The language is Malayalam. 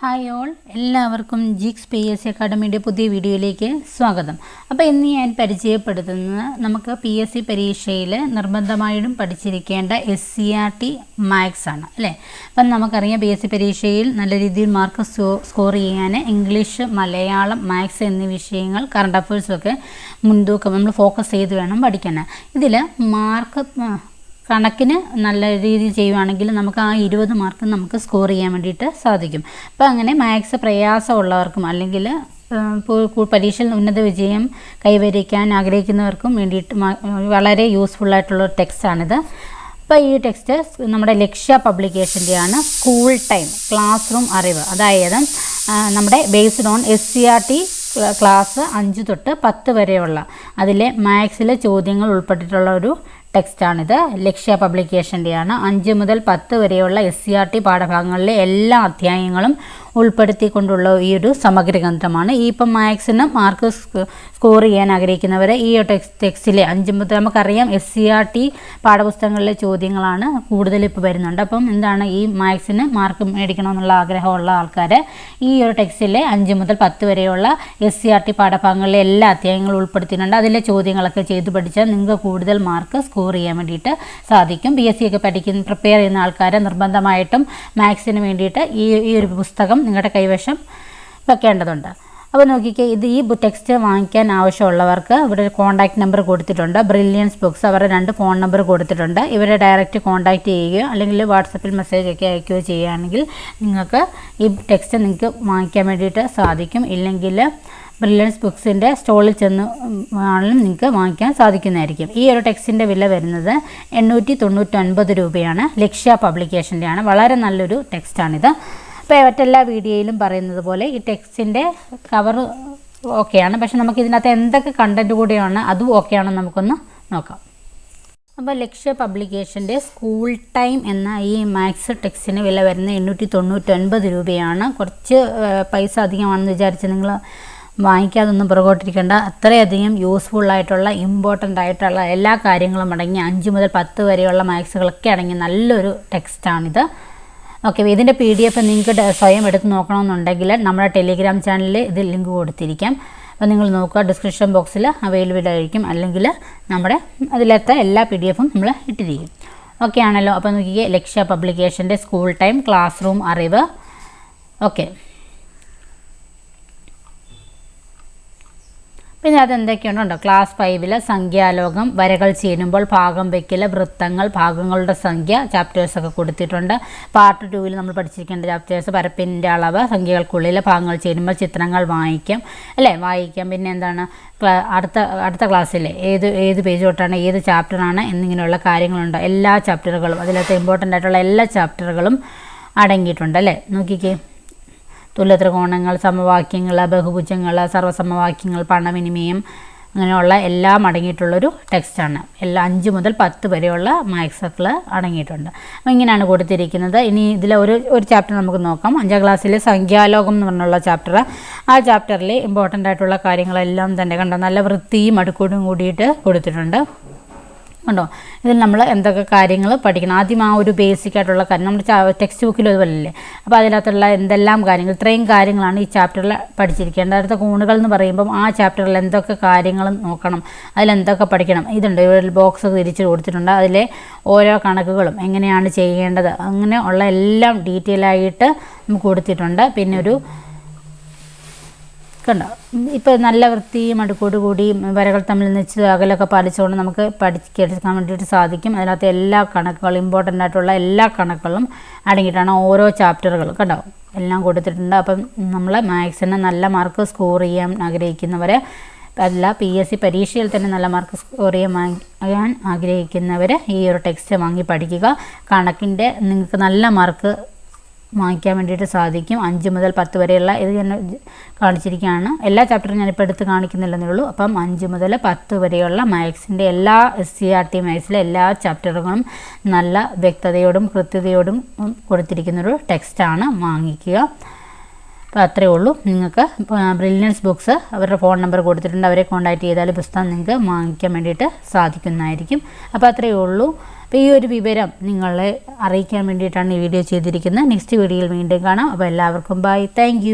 ഹായ് ഓൾ എല്ലാവർക്കും ജിക്സ് പി എസ് സി അക്കാഡമിയുടെ പുതിയ വീഡിയോയിലേക്ക് സ്വാഗതം. അപ്പോൾ ഇന്ന് ഞാൻ പരിചയപ്പെടുത്തുന്നത് നമുക്ക് പി എസ് സി പരീക്ഷയിൽ നിർബന്ധമായിട്ടും പഠിച്ചിരിക്കേണ്ട S C R T maths ആണ് അല്ലേ? അപ്പം നമുക്കറിയാം പി എസ് സി പരീക്ഷയിൽ നല്ല രീതിയിൽ മാർക്ക് സ്കോർ ചെയ്യാൻ ഇംഗ്ലീഷ് മലയാളം മാത്സ് എന്നീ വിഷയങ്ങൾ കറണ്ട് അഫയേഴ്സൊക്കെ മുൻതൂക്കം നമ്മൾ ഫോക്കസ് ചെയ്ത് വേണം പഠിക്കാൻ. ഇതിൽ മാർക്ക് കണക്കിന് നല്ല രീതിയിൽ ചെയ്യുവാണെങ്കിൽ നമുക്ക് ആ ഇരുപത് മാർക്ക് നമുക്ക് സ്കോർ ചെയ്യാൻ വേണ്ടിയിട്ട് സാധിക്കും. അപ്പോൾ അങ്ങനെ മാത്സ് പ്രയാസമുള്ളവർക്കും അല്ലെങ്കിൽ പരീക്ഷയിൽ ഉന്നത വിജയം കൈവരിക്കാൻ ആഗ്രഹിക്കുന്നവർക്കും വേണ്ടിയിട്ട് വളരെ യൂസ്ഫുൾ ആയിട്ടുള്ള ടെക്സ്റ്റാണിത് അപ്പോൾ ഈ ടെക്സ്റ്റ് നമ്മുടെ ലക്ഷ്യ പബ്ലിക്കേഷന്റെയാണ് സ്കൂൾ ടൈം ക്ലാസ് റൂം അറിവ്. അതായത് നമ്മുടെ based on S C R T class അഞ്ച് തൊട്ട് പത്ത് വരെയുള്ള അതിലെ മാത്സിലെ ചോദ്യങ്ങൾ ഉൾപ്പെട്ടിട്ടുള്ള ഒരു ടെക്സ്റ്റാണിത്. ലക്ഷ്യ പബ്ലിക്കേഷന്റെയാണ് അഞ്ച് മുതൽ പത്ത് വരെയുള്ള എസ് സി ആർ ടി പാഠഭാഗങ്ങളിലെ എല്ലാ അധ്യായങ്ങളും ഉൾപ്പെടുത്തിക്കൊണ്ടുള്ള ഈ ഒരു സമഗ്ര ഗ്രന്ഥമാണ് ഈ ഇപ്പം മാത്സിന് മാർക്ക് സ്കോർ ചെയ്യാൻ ആഗ്രഹിക്കുന്നവരെ ഈ ടെക്സ് ടെക്സ്റ്റിലെ അഞ്ച് മുതൽ നമുക്കറിയാം എസ് സി ആർ ടി പാഠപുസ്തകങ്ങളിലെ ചോദ്യങ്ങളാണ് കൂടുതൽ ഇപ്പോൾ വരുന്നുണ്ട്. അപ്പം എന്താണ് ഈ മാത്സിന് മാർക്ക് മേടിക്കണമെന്നുള്ള ആഗ്രഹമുള്ള ആൾക്കാർ ഈ ഒരു ടെക്സ്റ്റിലെ അഞ്ച് മുതൽ പത്ത് വരെയുള്ള എസ് സി ആർ ടി പാഠഭാഗങ്ങളിലെ എല്ലാ അധ്യായങ്ങളും ഉൾപ്പെടുത്തിയിട്ടുണ്ട്. അതിലെ ചോദ്യങ്ങളൊക്കെ ചെയ്തു പഠിച്ചാൽ നിങ്ങൾക്ക് കൂടുതൽ മാർക്ക് സ്കോർ ചെയ്യാൻ വേണ്ടിയിട്ട് സാധിക്കും. പി എസ് സി ഒക്കെ പഠിക്കുന്ന പ്രിപ്പയർ ചെയ്യുന്ന ആൾക്കാരെ നിർബന്ധമായിട്ടും മാത്സിന് വേണ്ടിയിട്ട് ഈ ഈ ഒരു പുസ്തകം നിങ്ങളുടെ കൈവശം വെക്കേണ്ടതുണ്ട്. അപ്പോൾ നോക്കിക്കേ ഇത് ഈ ടെക്സ്റ്റ് വാങ്ങിക്കാൻ ആവശ്യമുള്ളവർക്ക് ഇവിടെ ഒരു കോൺടാക്റ്റ് നമ്പർ കൊടുത്തിട്ടുണ്ട്. ബ്രില്യൻസ് ബുക്സ് അവരുടെ രണ്ട് ഫോൺ നമ്പർ കൊടുത്തിട്ടുണ്ട്. ഇവരെ ഡയറക്റ്റ് കോൺടാക്റ്റ് ചെയ്യുകയോ അല്ലെങ്കിൽ വാട്സപ്പിൽ മെസ്സേജ് ഒക്കെ അയക്കുകയോ ചെയ്യുകയാണെങ്കിൽ നിങ്ങൾക്ക് ഈ ടെക്സ്റ്റ് നിങ്ങൾക്ക് വാങ്ങിക്കാൻ വേണ്ടിയിട്ട് സാധിക്കും. ഇല്ലെങ്കിൽ ബ്രില്യൻസ് ബുക്സിന്റെ സ്റ്റോളിൽ ചെന്ന് ആണെങ്കിലും നിങ്ങൾക്ക് വാങ്ങിക്കാൻ സാധിക്കുന്നതായിരിക്കും. ഈ ഒരു ടെക്സ്റ്റിന്റെ വില വരുന്നത് എണ്ണൂറ്റി തൊണ്ണൂറ്റൊൻപത് രൂപയാണ്. ലക്ഷ്യ പബ്ലിക്കേഷന്റെയാണ് വളരെ നല്ലൊരു ടെക്സ്റ്റാണിത് ഇപ്പോൾ മറ്റെല്ലാ വീഡിയോയിലും പറയുന്നത് പോലെ ഈ ടെക്സ്റ്റിന്റെ കവർ ഓക്കെയാണ്. പക്ഷെ നമുക്ക് ഇതിനകത്ത് എന്തൊക്കെ കണ്ടന്റ് കൂടെയാണ് അതും ഓക്കെയാണെന്ന് നമുക്കൊന്ന് നോക്കാം. അപ്പോൾ ലക്ഷ്യ പബ്ലിക്കേഷന്റെ സ്കൂൾ ടൈം എന്ന ഈ മാത്സ് ടെക്സ്റ്റിന് വില വരുന്നത് എണ്ണൂറ്റി തൊണ്ണൂറ്റൊൻപത് രൂപയാണ്. കുറച്ച് പൈസ അധികമാണെന്ന് വിചാരിച്ച് നിങ്ങൾ വാങ്ങിക്കാതൊന്നും പുറകോട്ടിരിക്കേണ്ട. അത്രയധികം യൂസ്ഫുൾ ആയിട്ടുള്ള ഇമ്പോർട്ടന്റ് ആയിട്ടുള്ള എല്ലാ കാര്യങ്ങളും അടങ്ങി അഞ്ച് മുതൽ പത്ത് വരെയുള്ള മാത്സുകളൊക്കെ അടങ്ങി നല്ലൊരു ടെക്സ്റ്റാണിത്. ഓക്കെ ഇതിന്റെ പി ഡി എഫ് നിങ്ങൾക്ക് സ്വയം എടുത്ത് നോക്കണമെന്നുണ്ടെങ്കിൽ നമ്മുടെ ടെലിഗ്രാം ചാനലിൽ ഇത് ലിങ്ക് കൊടുത്തിരിക്കാം. അപ്പോൾ നിങ്ങൾ നോക്കുക ഡിസ്ക്രിപ്ഷൻ ബോക്സിൽ അവൈലബിൾ ആയിരിക്കും. അല്ലെങ്കിൽ നമ്മുടെ അതിലത്തെ എല്ലാ പി ഡി എഫും നമ്മൾ ഇട്ടിരിക്കും. ഓക്കെ ആണല്ലോ. അപ്പോൾ നോക്കിയാൽ ലക്ഷ്യ പബ്ലിക്കേഷന്റെ സ്കൂൾ ടൈം ക്ലാസ് റൂം അറിവ്. ഓക്കെ പിന്നെ അതെന്തൊക്കെയുണ്ടോ? ക്ലാസ് ഫൈവിൽ സംഖ്യാലോകം വരകൾ ചേരുമ്പോൾ ഭാഗം വയ്ക്കൽ വൃത്തങ്ങൾ ഭാഗങ്ങളുടെ സംഖ്യ ചാപ്റ്റേഴ്സൊക്കെ കൊടുത്തിട്ടുണ്ട്. പാർട്ട് ടൂവിൽ നമ്മൾ പഠിച്ചിരിക്കേണ്ട ചാപ്റ്റേഴ്സ് പരപ്പിന്റെ അളവ് സംഖ്യകൾക്കുള്ളിൽ ഭാഗങ്ങൾ ചേരുമ്പോൾ ചിത്രങ്ങൾ വായിക്കാം. അല്ലേ? വായിക്കാം. പിന്നെ എന്താണ്? അടുത്ത അടുത്ത ക്ലാസ്സിൽ ഏത് ഏത് പേജ് തൊട്ടാണ് ഏത് ചാപ്റ്ററാണ് എന്നിങ്ങനെയുള്ള കാര്യങ്ങളുണ്ട്. എല്ലാ ചാപ്റ്ററുകളും അതിലത്തെ ഇമ്പോർട്ടന്റ് ആയിട്ടുള്ള എല്ലാ ചാപ്റ്ററുകളും അടങ്ങിയിട്ടുണ്ട്. അല്ലേ? നോക്കിക്കേ. തുല്യത്രികോണങ്ങൾ സമവാക്യങ്ങൾ ബഹുഭുജങ്ങൾ സർവസമവാക്യങ്ങൾ പണവിനിമയം അങ്ങനെയുള്ള എല്ലാം അടങ്ങിയിട്ടുള്ളൊരു ടെക്സ്റ്റാണ്. എല്ലാ അഞ്ച് മുതൽ പത്ത് വരെയുള്ള മാത്സൊക്കെ അടങ്ങിയിട്ടുണ്ട്. അപ്പോൾ ഇങ്ങനെയാണ് കൊടുത്തിരിക്കുന്നത്. ഇനി ഇതിൽ ഒരു ഒരു ചാപ്റ്റർ നമുക്ക് നോക്കാം. അഞ്ചാം ക്ലാസ്സിലെ സംഖ്യാലോകം എന്ന് പറഞ്ഞുള്ള ചാപ്റ്റർ. ആ ചാപ്റ്ററിൽ ഇമ്പോർട്ടന്റ് ആയിട്ടുള്ള കാര്യങ്ങളെല്ലാം തന്നെ കണ്ട? നല്ല വൃത്തിയും അടുക്കോടും കൂടിയിട്ട് കൊടുത്തിട്ടുണ്ട്. ഉണ്ടോ? ഇതിൽ നമ്മൾ എന്തൊക്കെ കാര്യങ്ങൾ പഠിക്കണം. ആദ്യം ആ ഒരു ബേസിക് ആയിട്ടുള്ള കാര്യം. നമ്മുടെ ടെക്സ്റ്റ് ബുക്കിൽ അതുപോലല്ലേ. അപ്പോൾ അതിനകത്തുള്ള എന്തെല്ലാം കാര്യങ്ങൾ ഇത്രയും കാര്യങ്ങളാണ് ഈ ചാപ്റ്ററിൽ പഠിച്ചിരിക്കേണ്ടത്. അടുത്ത കൂണുകൾ എന്ന് പറയുമ്പം ആ ചാപ്റ്ററിൽ എന്തൊക്കെ കാര്യങ്ങൾ നോക്കണം. അതിലെന്തൊക്കെ പഠിക്കണം. ഇതുണ്ട്. ഇവിടെ ബോക്സ് തിരിച്ച് കൊടുത്തിട്ടുണ്ട്. അതിലെ ഓരോ കണക്കുകളും എങ്ങനെയാണ് ചെയ്യേണ്ടത്. അങ്ങനെ ഉള്ള എല്ലാം ഡീറ്റെയിൽ ആയിട്ട് നമുക്ക് കൊടുത്തിട്ടുണ്ട്. പിന്നെ ഒരു കണ്ടോ? ഇപ്പോൾ നല്ല വൃത്തിയും അടുക്കോട് കൂടി വരകൾ തമ്മിൽ നിശ്ചിത അകലൊക്കെ പാലിച്ചുകൊണ്ട് നമുക്ക് പഠിക്കാൻ വേണ്ടിയിട്ട് സാധിക്കും. അതിനകത്ത് എല്ലാ കണക്കുകളും ഇമ്പോർട്ടന്റ് ആയിട്ടുള്ള എല്ലാ കണക്കുകളും അടങ്ങിയിട്ടാണ് ഓരോ ചാപ്റ്ററുകൾ കണ്ടോ? എല്ലാം കൊടുത്തിട്ടുണ്ട്. അപ്പം നമ്മൾ മാത്സിന് നല്ല മാർക്ക് സ്കോർ ചെയ്യാൻ ആഗ്രഹിക്കുന്നവരെ അല്ല പി എസ് സി പരീക്ഷയിൽ തന്നെ നല്ല മാർക്ക് സ്കോർ ചെയ്യാൻ ആഗ്രഹിക്കുന്നവർ ഈ ഒരു ടെക്സ്റ്റ് വാങ്ങി പഠിക്കുക. കണക്കിന്റെ നിങ്ങൾക്ക് നല്ല മാർക്ക് വാങ്ങിക്കാൻ വേണ്ടിയിട്ട് സാധിക്കും. അഞ്ച് മുതൽ പത്ത് വരെയുള്ള ഇത് ഞാൻ കാണിച്ചിരിക്കുകയാണ്. എല്ലാ ചാപ്റ്ററും ഞാനിപ്പോൾ എടുത്ത് കാണിക്കുന്നില്ലെന്നേ ഉള്ളൂ. അപ്പം അഞ്ച് മുതൽ പത്ത് വരെയുള്ള മാത്സിന്റെ എല്ലാ എസ് സി ആർ ടി മാത്സിലെ എല്ലാ ചാപ്റ്ററുകളും നല്ല വ്യക്തതയോടും കൃത്യതയോടും കൊടുത്തിരിക്കുന്നൊരു ടെക്സ്റ്റാണ് വാങ്ങിക്കുക. അപ്പോൾ അത്രയേ ഉള്ളൂ. നിങ്ങൾക്ക് ബ്രില്യൻസ് ബുക്സ് അവരുടെ ഫോൺ നമ്പർ കൊടുത്തിട്ടുണ്ട്. അവരെ കോൺടാക്റ്റ് ചെയ്താൽ പുസ്തകം നിങ്ങൾക്ക് വാങ്ങിക്കാൻ വേണ്ടിയിട്ട് സാധിക്കുന്നതായിരിക്കും. അപ്പോൾ അത്രയേ ഉള്ളൂ. അപ്പോൾ ഈ ഒരു വിവരം നിങ്ങളെ അറിയിക്കാൻ വേണ്ടിയിട്ടാണ് ഈ വീഡിയോ ചെയ്തിരിക്കുന്നത്. നെക്സ്റ്റ് വീഡിയോയിൽ വീണ്ടും കാണാം. അപ്പോൾ എല്ലാവർക്കും ബൈ താങ്ക്